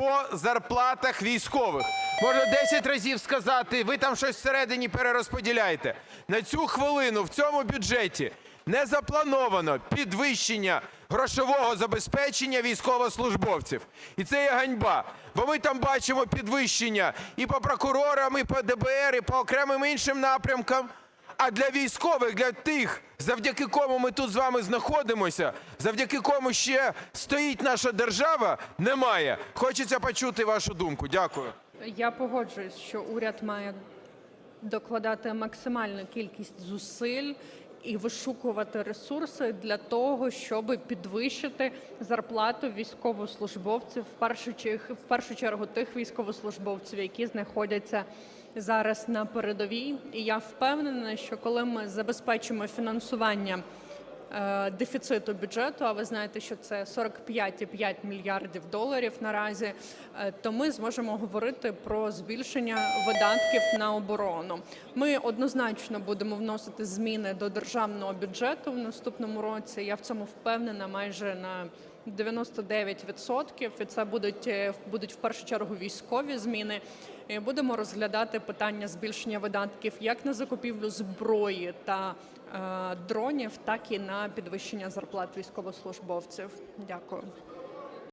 по зарплатах військових. Можу 10 разів сказати, ви там щось всередині перерозподіляєте. На цю хвилину в цьому бюджеті не заплановано підвищення грошового забезпечення військовослужбовців. І це є ганьба. Бо ми там бачимо підвищення і по прокурорам, і по ДБР, і по окремим іншим напрямкам. А для військових, для тих, завдяки кому ми тут з вами знаходимося, завдяки кому ще стоїть наша держава, немає. Хочеться почути вашу думку. Дякую. Я погоджуюсь, що уряд має докладати максимальну кількість зусиль і вишукувати ресурси для того, щоб підвищити зарплату військовослужбовців, в першу в першу чергу тих військовослужбовців, які знаходяться зараз на передовій. І я впевнена, що коли ми забезпечимо фінансування дефіциту бюджету, а ви знаєте, що це 45,5 мільярдів доларів наразі, е, то ми зможемо говорити про збільшення видатків на оборону. Ми однозначно будемо вносити зміни до державного бюджету в наступному році. Я в цьому впевнена майже на 99%. І це будуть е, будуть в першу чергу військові зміни. І будемо розглядати питання збільшення видатків як на закупівлю зброї та е, дронів, так і на підвищення зарплат військовослужбовців. Дякую.